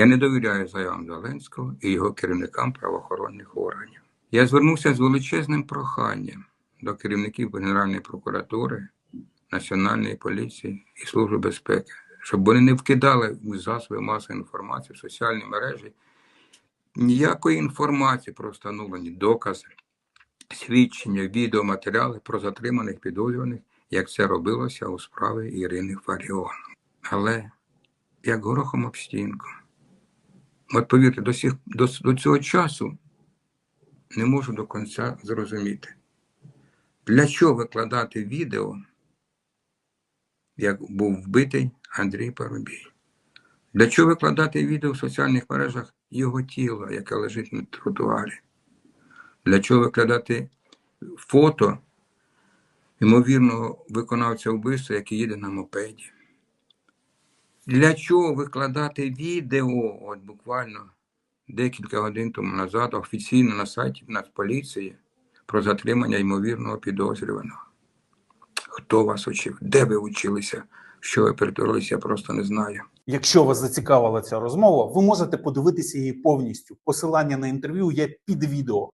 Я не довіряю заявам Зеленського і його керівникам правоохоронних органів. Я звернувся з величезним проханням до керівників Генеральної прокуратури, Національної поліції і Служби безпеки, щоб вони не вкидали у засоби масової інформації в соціальні мережі ніякої інформації про встановлені докази, свідчення, відеоматеріали про затриманих підозрюваних, як це робилося у справі Ірини Фаріон. Але як горохом об стінку. От повірте, до, сих, до, до цього часу не можу до кінця зрозуміти, для чого викладати відео, як був вбитий Андрій Парубій. Для чого викладати відео в соціальних мережах його тіла, яке лежить на тротуарі? Для чого викладати фото ймовірного виконавця вбивства, який їде на мопеді? Для чого викладати відео, от буквально декілька годин тому назад, офіційно на сайті Нацполіції про затримання ймовірного підозрюваного? Хто вас учив? Де ви училися? Що ви перетворилися, я просто не знаю. Якщо вас зацікавила ця розмова, ви можете подивитися її повністю. Посилання на інтерв'ю є під відео.